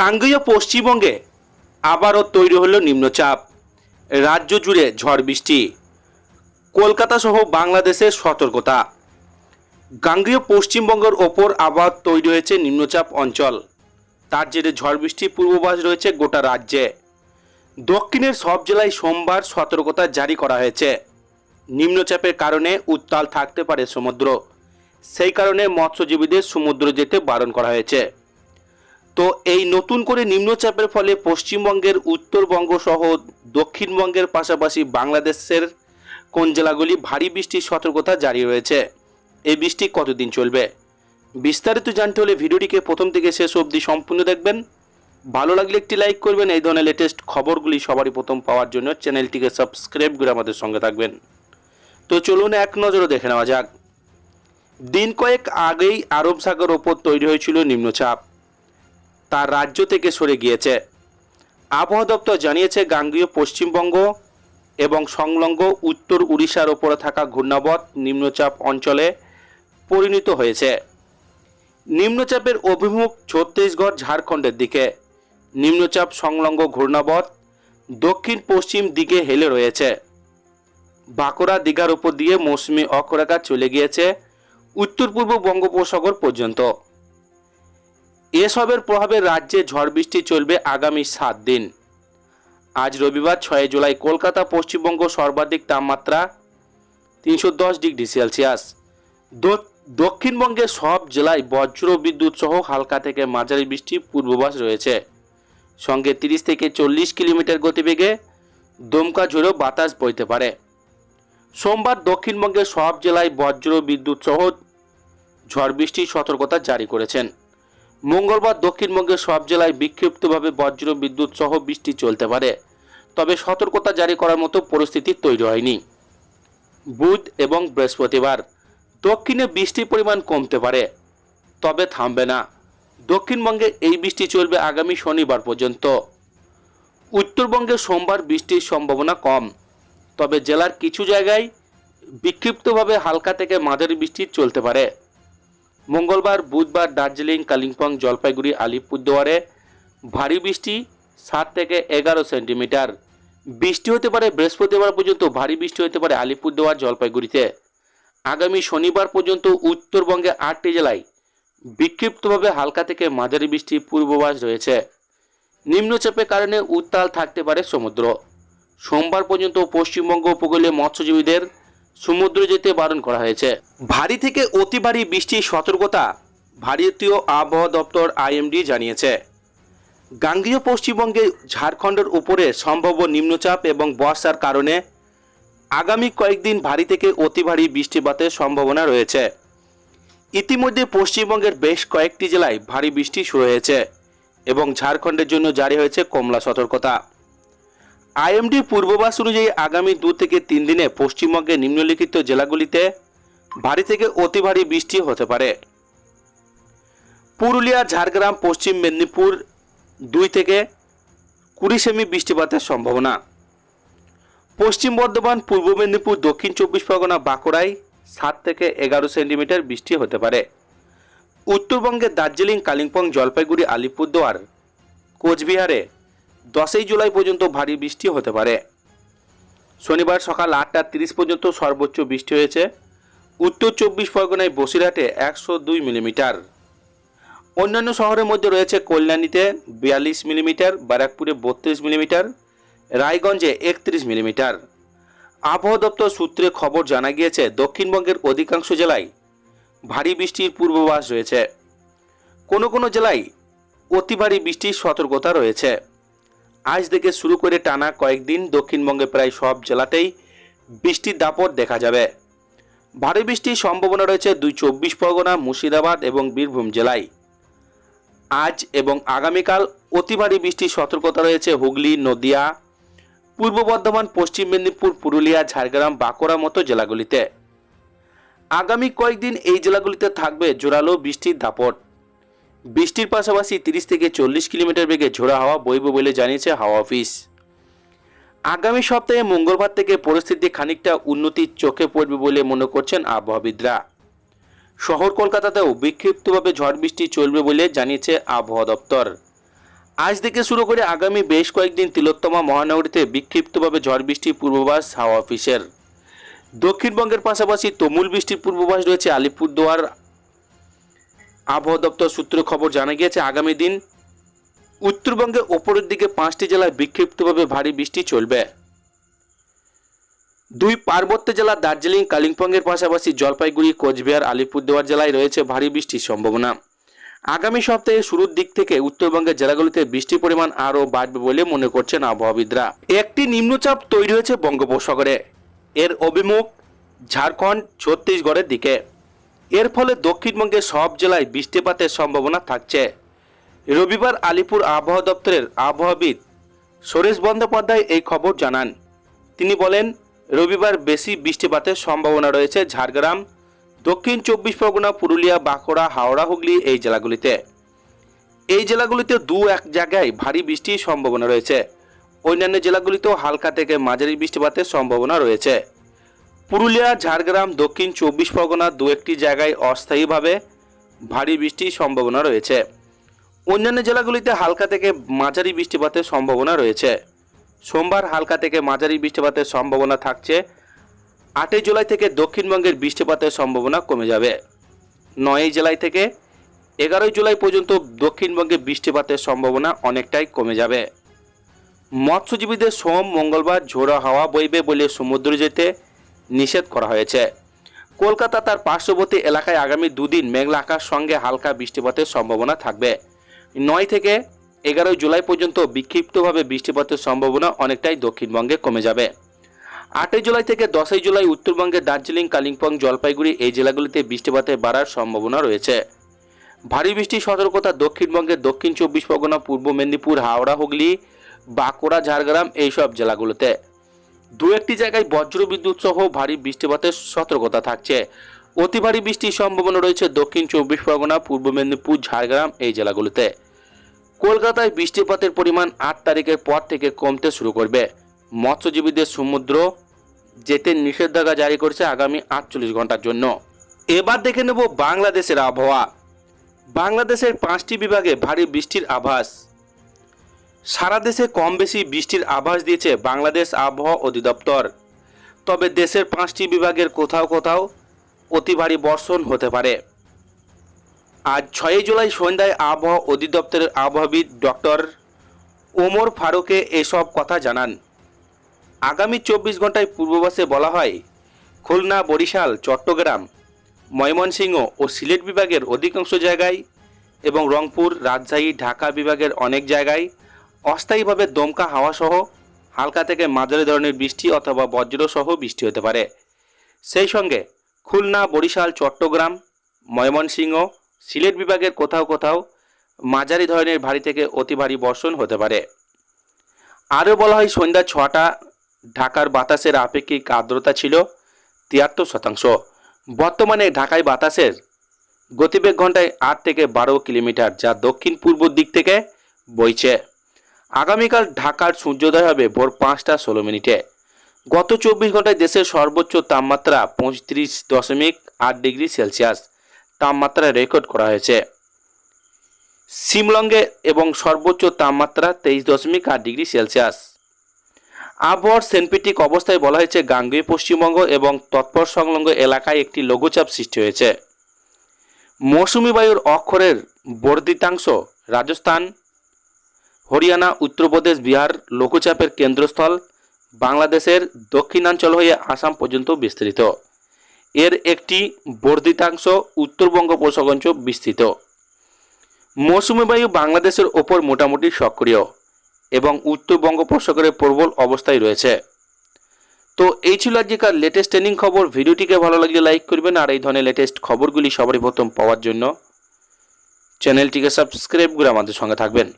গাঙ্গেয় পশ্চিমবঙ্গে আবারও তৈরি হলো নিম্নচাপ। রাজ্য জুড়ে ঝড় বৃষ্টি। কলকাতা সহ বাংলাদেশের সতর্কতা। গাঙ্গেয় পশ্চিমবঙ্গের ওপর আবার তৈরি হয়েছে নিম্নচাপ অঞ্চল। তার জেরে ঝড় বৃষ্টির পূর্বাভাস রয়েছে গোটা রাজ্যে। দক্ষিণের সব জেলায় সোমবার সতর্কতা জারি করা হয়েছে। নিম্নচাপের কারণে উত্তাল থাকতে পারে সমুদ্র। সেই কারণে মৎস্যজীবীদের সমুদ্র যেতে বারণ করা হয়েছে। তো এই নতুন করে নিম্নচাপের ফলে পশ্চিমবঙ্গের উত্তরবঙ্গ সহ দক্ষিণবঙ্গের পাশাপাশি বাংলাদেশের কোন জেলাগুলি ভারী বৃষ্টির সতর্কতা জারি রয়েছে? এই বৃষ্টি কতদিন চলবে? বিস্তারিত জানতে হলে ভিডিওটিকে প্রথম থেকে শেষ অবধি সম্পূর্ণ দেখবেন। ভালো লাগলে একটি লাইক করবেন, এই ধরনের লেটেস্ট খবরগুলি সবারই প্রথম পাওয়ার জন্য চ্যানেলটিকে সাবস্ক্রাইব করে আমাদের সঙ্গে থাকবেন। তো চলুন এক নজরে দেখে নেওয়া যাক। দিন কয়েক আগেই আরব সাগর ওপর তৈরি হয়েছিল নিম্নচাপ। তার রাজ্য থেকে সরে গিয়েছে। আবহাওয়া দপ্তর জানিয়েছে, গাঙ্গীয় পশ্চিমবঙ্গ এবং সংলগ্ন উত্তর উড়িষ্যার ওপরে থাকা ঘূর্ণাবত নিম্নচাপ অঞ্চলে পরিণত হয়েছে। নিম্নচাপের অভিমুখ ছত্তিশগড়, ঝাড়খণ্ডের দিকে। নিম্নচাপ সংলগ্ন ঘূর্ণাবত দক্ষিণ পশ্চিম দিকে হেলে রয়েছে। বাঁকুড়া দিঘার উপর দিয়ে মৌসুমি অক্ষরেখা চলে গিয়েছে উত্তর পূর্ব বঙ্গোপসাগর পর্যন্ত। এসবের প্রভাবে রাজ্যে ঝড় বৃষ্টি চলবে আগামী সাত দিন। আজ রবিবার ছয় জুলাই কলকাতা পশ্চিমবঙ্গ সর্বাধিক তাপমাত্রা তিনশো দশ ডিগ্রি সেলসিয়াস। দক্ষিণবঙ্গের সব জেলায় বজ্র বিদ্যুৎ সহ হালকা থেকে মাঝারি বৃষ্টির পূর্বাভাস রয়েছে। সঙ্গে তিরিশ থেকে চল্লিশ কিলোমিটার গতিবেগে দমকা ঝোড়ো বাতাস বইতে পারে। সোমবার দক্ষিণবঙ্গের সব জেলায় বজ্র বিদ্যুৎ সহ ঝড় বৃষ্টির সতর্কতা জারি করেছেন। মঙ্গলবার দক্ষিণবঙ্গের সব জেলায় বিক্ষিপ্তভাবে বজ্র বিদ্যুৎ সহ বৃষ্টি চলতে পারে। তবে সতর্কতা জারি করার মতো পরিস্থিতি তৈরি হয়নি। বুধ এবং বৃহস্পতিবার দক্ষিণে বৃষ্টির পরিমাণ কমতে পারে, তবে থামবে না। দক্ষিণবঙ্গে এই বৃষ্টি চলবে আগামী শনিবার পর্যন্ত। উত্তরবঙ্গে সোমবার বৃষ্টির সম্ভাবনা কম, তবে জেলার কিছু জায়গায় বিক্ষিপ্তভাবে হালকা থেকে মাঝারি বৃষ্টি চলতে পারে। মঙ্গলবার, বুধবার দার্জিলিং, কালিম্পং, জলপাইগুড়ি, আলিপুরদুয়ারে ভারী বৃষ্টি, সাত থেকে এগারো সেন্টিমিটার। বৃষ্টি হতে পারে বৃহস্পতিবার পর্যন্ত, ভারী বৃষ্টি হতে পারে আলিপুরদুয়ার, জলপাইগুড়িতে। আগামী শনিবার পর্যন্ত, উত্তরবঙ্গে আটটি জেলায় বিক্ষিপ্তভাবে হালকা থেকে মাঝারি বৃষ্টির পূর্বাভাস রয়েছে। নিম্নচাপের কারণে উত্তাল থাকতে পারে সমুদ্র। সোমবার পর্যন্ত পশ্চিমবঙ্গ উপকূলে মৎস্যজীবীদের সমুদ্র যেতে বারণ করা হয়েছে। ভারী থেকে অতি ভারী বৃষ্টির সতর্কতা ভারতীয় আবহাওয়া দপ্তর আইএমডি জানিয়েছে। গাঙ্গীয় পশ্চিমবঙ্গে ঝাড়খণ্ডের উপরে সম্ভাব্য নিম্নচাপ এবং বর্ষার কারণে আগামী কয়েকদিন ভারী থেকে অতি ভারী বৃষ্টিপাতের সম্ভাবনা রয়েছে। ইতিমধ্যে পশ্চিমবঙ্গের বেশ কয়েকটি জেলায় ভারী বৃষ্টি শুরু হয়েছে এবং ঝাড়খণ্ডের জন্য জারি হয়েছে কমলা সতর্কতা। আইএমডি পূর্বাভাস অনুযায়ী আগামী দু থেকে তিন দিনে পশ্চিমবঙ্গের নিম্নলিখিত জেলাগুলিতে ভারী থেকে অতি ভারী বৃষ্টি হতে পারে। পুরুলিয়া, ঝাড়গ্রাম, পশ্চিম মেদিনীপুর দুই থেকে কুড়ি সেমি বৃষ্টিপাতের সম্ভাবনা। পশ্চিম বর্ধমান, পূর্ব মেদিনীপুর, দক্ষিণ চব্বিশ পরগনা, বাঁকুড়ায় সাত থেকে এগারো সেন্টিমিটার বৃষ্টি হতে পারে। উত্তরবঙ্গের দার্জিলিং, কালিম্পং, জলপাইগুড়ি, আলিপুরদুয়ার, কোচবিহারে দশই জুলাই পর্যন্ত ভারী বৃষ্টি হতে পারে। শনিবার সকাল আটটা তিরিশ পর্যন্ত সর্বোচ্চ বৃষ্টি হয়েছে। উত্তর চব্বিশ পরগনায় বসিরহাটে একশো দুই মিলিমিটার। অন্যান্য শহরের মধ্যে রয়েছে কল্যাণীতে বিয়াল্লিশ মিলিমিটার, ব্যারাকপুরে বত্রিশ মিলিমিটার, রায়গঞ্জে একত্রিশ মিলিমিটার। আবহাওয়া দপ্তর সূত্রে খবর জানা গিয়েছে, দক্ষিণবঙ্গের অধিকাংশ জেলায় ভারী বৃষ্টির পূর্বাভাস রয়েছে। কোনো কোনো জেলায় অতি ভারী বৃষ্টির সতর্কতা রয়েছে। আজ থেকে শুরু করে টানা কয়েকদিন দক্ষিণবঙ্গে প্রায় সব জেলাতেই বৃষ্টির দাপট দেখা যাবে। ভারী বৃষ্টির সম্ভাবনা রয়েছে দুই চব্বিশ পরগনা, মুর্শিদাবাদ এবং বীরভূম জেলায়। আজ এবং আগামীকাল অতি ভারী বৃষ্টির সতর্কতা রয়েছে হুগলি, নদিয়া, পূর্ব বর্ধমান, পশ্চিম মেদিনীপুর, পুরুলিয়া, ঝাড়গ্রাম বাঁকুড়া মতো জেলাগুলিতে। আগামী কয়েকদিন এই জেলাগুলিতে থাকবে জোরালো বৃষ্টির দাপট। বৃষ্টির পাশাপাশি তিরিশ থেকে চল্লিশ কিলোমিটার বেগে ঝোড়া হাওয়া বইবে বলে জানিয়েছে হাওয়া অফিস। আগামী সপ্তাহে মঙ্গলবার থেকে পরিস্থিতি খানিকটা উন্নতির চোখে পড়বে বলে মনে করছেন আবহাওয়াবিদরা। শহর কলকাতাতেও বিক্ষিপ্তভাবে ঝড় বৃষ্টি চলবে বলে জানিয়েছে আবহাওয়া দপ্তর। আজ থেকে শুরু করে আগামী বেশ কয়েকদিন তিলোত্তমা মহানগরীতে বিক্ষিপ্তভাবে ঝড় বৃষ্টির পূর্বাভাস হাওয়া অফিসের। দক্ষিণবঙ্গের পাশাপাশি তুমুল বৃষ্টির পূর্বাভাস রয়েছে আলিপুরদুয়ার আবহাওয়া দপ্তর সূত্র খবর জানা গিয়েছে, আগামী দিন উত্তরবঙ্গে ওপরের দিকে পাঁচটি জেলায় বিক্ষিপ্তভাবে ভারী বৃষ্টি চলবে। দুই পার্বত্য জেলা দার্জিলিং, কালিম্পংয়ের পাশাপাশি জলপাইগুড়ি, কোচবিহার, আলিপুরদুয়ার জেলায় রয়েছে ভারী বৃষ্টির সম্ভাবনা। আগামী সপ্তাহে শুরুর দিক থেকে উত্তরবঙ্গের জেলাগুলিতে বৃষ্টির পরিমাণ আরও বাড়বে বলে মনে করছেন আবহাওয়াবিদরা। একটি নিম্নচাপ তৈরি হয়েছে বঙ্গোপসাগরে। এর অভিমুখ ঝাড়খণ্ড, ছত্তিশগড়ের দিকে। এর ফলে দক্ষিণবঙ্গের সব জেলায় বৃষ্টিপাতের সম্ভাবনা থাকছে। রবিবার আলিপুর আবহাওয়া দপ্তরের আবহাওয়াবিদ সুরেশ বন্দ্যোপাধ্যায় এই খবর জানান। তিনি বলেন, রবিবার বেশি বৃষ্টিপাতের সম্ভাবনা রয়েছে ঝাড়গ্রাম, দক্ষিণ চব্বিশ পরগনা, পুরুলিয়া, বাঁকুড়া, হাওড়া, হুগলি এই জেলাগুলিতে। এই জেলাগুলিতে দু এক জায়গায় ভারী বৃষ্টির সম্ভাবনা রয়েছে। অন্যান্য জেলাগুলিতেও হালকা থেকে মাঝারি বৃষ্টিপাতের সম্ভাবনা রয়েছে। পুরুলিয়া, ঝাড়গ্রাম, দক্ষিণ চব্বিশ পরগনা দু একটি জায়গায় অস্থায়ীভাবে ভারী বৃষ্টির সম্ভাবনা রয়েছে। অন্যান্য জেলাগুলিতে হালকা থেকে মাঝারি বৃষ্টিপাতের সম্ভাবনা রয়েছে। সোমবার হালকা থেকে মাঝারি বৃষ্টিপাতের সম্ভাবনা থাকছে। আটই জুলাই থেকে দক্ষিণবঙ্গের বৃষ্টিপাতের সম্ভাবনা কমে যাবে। নয়ই জুলাই থেকে এগারোই জুলাই পর্যন্ত দক্ষিণবঙ্গে বৃষ্টিপাতের সম্ভাবনা অনেকটাই কমে যাবে। মৎস্যজীবীদের সোম, মঙ্গলবার ঝোড়ো হাওয়া বইবে বলে সমুদ্রে যেতে নিষেধ করা হয়েছে। কলকাতা তার পার্শ্ববর্তী এলাকায় আগামী দুদিন মেঘলা আকাশ সঙ্গে হালকা বৃষ্টিপাতের সম্ভাবনা থাকবে। নয় থেকে এগারোই জুলাই পর্যন্ত বিক্ষিপ্তভাবে বৃষ্টিপাতের সম্ভাবনা অনেকটাই দক্ষিণবঙ্গে কমে যাবে। আটই জুলাই থেকে দশই জুলাই উত্তরবঙ্গের দার্জিলিং, কালিম্পং, জলপাইগুড়ি এই জেলাগুলিতে বৃষ্টিপাতের বাড়ার সম্ভাবনা রয়েছে। ভারী বৃষ্টির সতর্কতা দক্ষিণবঙ্গের দক্ষিণ চব্বিশ পরগনা, পূর্ব মেদিনীপুর, হাওড়া, হুগলি, বাঁকুড়া, ঝাড়গ্রাম এইসব জেলাগুলোতে। দু একটি জায়গায় বজ্র বিদ্যুৎ সহ ভারী বৃষ্টিপাতের সতর্কতা থাকছে। অতি ভারী বৃষ্টির সম্ভাবনা রয়েছে দক্ষিণ চব্বিশ পরগনা, পূর্ব মেদিনীপুর, ঝাড়গ্রাম এই জেলাগুলোতে। কলকাতায় বৃষ্টিপাতের পরিমাণ আট তারিখের পর থেকে কমতে শুরু করবে। মৎস্যজীবীদের সমুদ্র যেতে নিষেধাজ্ঞা জারি করেছে আগামী আটচল্লিশ ঘণ্টার জন্য। এবার দেখে নেব বাংলাদেশের আবহাওয়া। বাংলাদেশের পাঁচটি বিভাগে ভারী বৃষ্টির আভাস। সারা দেশে কম বেশি বৃষ্টির আভাস দিয়েছে বাংলাদেশ আবহাওয়া অধিদপ্তর। তবে দেশের পাঁচটি বিভাগের কোথাও কোথাও অতি ভারী বর্ষণ হতে পারে। আজ ছয়ই জুলাই সন্ধ্যায় আবহাওয়া অধিদপ্তরের আবহাওয়াবিদ ডক্টর ওমর ফারুকে এসব কথা জানান। আগামী চব্বিশ ঘন্টায় পূর্বাভাসে বলা হয়, খুলনা, বরিশাল, চট্টগ্রাম, ময়মনসিংহ ও সিলেট বিভাগের অধিকাংশ জায়গায় এবং রংপুর, রাজশাহী, ঢাকা বিভাগের অনেক জায়গায় অস্থায়ীভাবে দমকা হাওয়া সহ হালকা থেকে মাঝারি ধরনের বৃষ্টি অথবা বজ্রসহ বৃষ্টি হতে পারে। সেই সঙ্গে খুলনা, বরিশাল, চট্টগ্রাম, ময়মনসিংহ, সিলেট বিভাগের কোথাও কোথাও মাঝারি ধরনের ভারী থেকে অতি ভারী বর্ষণ হতে পারে। আরও বলা হয়, সন্ধ্যা ছটা ঢাকার বাতাসের আপেক্ষিক আর্দ্রতা ছিল তিয়াত্তর শতাংশ। বর্তমানে ঢাকায় বাতাসের গতিবেগ ঘন্টায় আট থেকে বারো কিলোমিটার, যা দক্ষিণ পূর্ব দিক থেকে বইছে। আগামীকাল ঢাকার সূর্যোদয় হবে ভোর পাঁচটা ষোলো মিনিটে। গত চব্বিশ ঘন্টায় দেশের সর্বোচ্চ তাপমাত্রা পঁয়ত্রিশ দশমিক আট ডিগ্রি সেলসিয়াস। তাপমাত্রা রেকর্ড করা হয়েছে। শিমলংয়ে এবং সর্বোচ্চ তাপমাত্রা তেইশ দশমিক আট ডিগ্রি সেলসিয়াস। আবহাওয়ার সেনপিটিক অবস্থায় বলা হয়েছে, গাঙ্গেয় পশ্চিমবঙ্গ এবং তৎপর সংলগ্ন এলাকায় একটি লঘুচাপ সৃষ্টি হয়েছে। মৌসুমি বায়ুর অক্ষরের বর্ধিতাংশ রাজস্থান হরিয়ানা উত্তরপ্রদেশ বিহার লঘুচাপের কেন্দ্রস্থল, বাংলাদেশের দক্ষিণাঞ্চল হয়ে আসাম পর্যন্ত বিস্তৃত। এর একটি বর্ধিতাংশ উত্তর বঙ্গোপসাগর বিস্তৃত। মৌসুমি বায়ু বাংলাদেশের ওপর মোটামুটি সক্রিয় এবং উত্তর বঙ্গোপসাগরে প্রবল অবস্থায় রয়েছে। তো এই ছিল আজকের লেটেস্ট ট্রেনিং খবর। ভিডিওটিকে ভালো লাগলে লাইক করবেন আর এই ধরনের লেটেস্ট খবরগুলি সবারই প্রথম পাওয়ার জন্য। চ্যানেলটিকে সাবস্ক্রাইব করে আমাদের সঙ্গে থাকবেন।